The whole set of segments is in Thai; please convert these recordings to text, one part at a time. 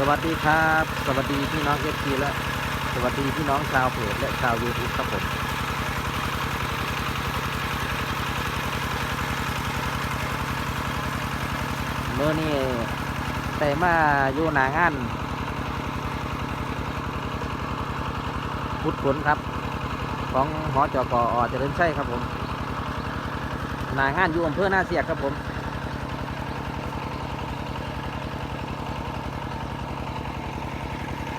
สวัสดีครับ สวัสดีพี่น้องเอฟซีและ สวัสดีพี่น้องชาวเพจและชาวยูทูบครับผมเมื่อนี้แต่มาอยู่หนางานพุดผลครับ ของหอจกอเจริญชัยครับผมหนางานอยู่อำเภอหน้าเสียกครับผม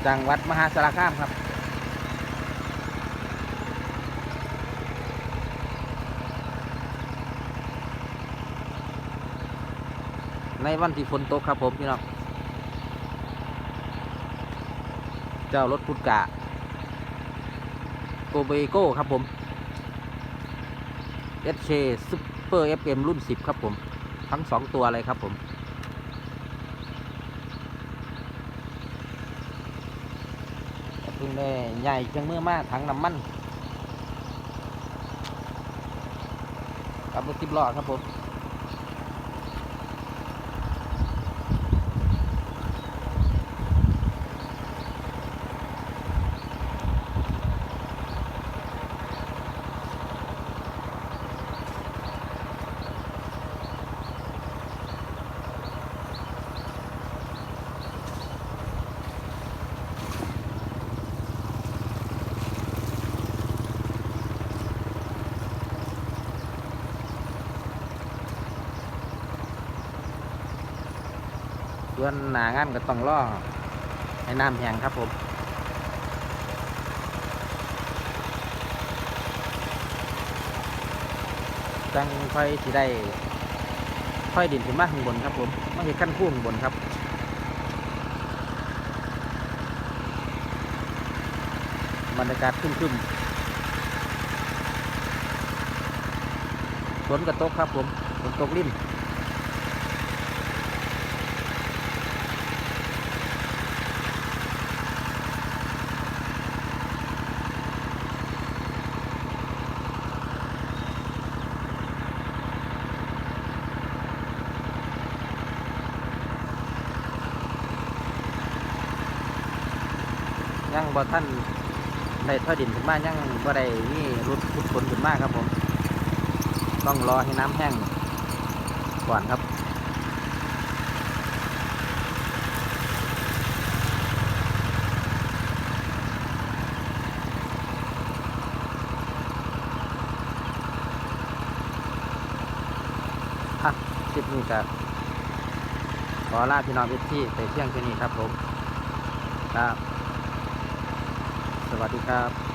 จังหวัดมหาสารคามครับ ในวันที่ฝนตกครับผมพี่น้องเจ้ารถพุดกะโกเบโก้ครับผม SK Super FM รุ่น 10 ครับผม ทั้งสองตัวเลยครับผม เพิ่งได้ใหญ่เครื่องมือมาถังน้ำมันกับรถติบล้อครับผม ส่วนหนางานก็ต้องล่อให้น้ำแห้งครับผมจังค่อยสิได้ค่อยดินขึ้นมาข้างบนครับผมไม่ใช่ขั้นคู่ข้างบนครับบรรยากาศครึ้มๆฝนกระตกครับผมฝนตกลิ่น ยังบ่ท่านได้ท่อดินขึ้นมายังบ่ได้นี่รุดพุดฝนขึ้นมากครับผม ต้องรอให้น้ำแห้งก่อนครับอะคลิปนี้ก็ขอลาพี่น้องเอฟที่ไปเที่ยงแค่นี้ครับผม ครับ สวัสดีครับ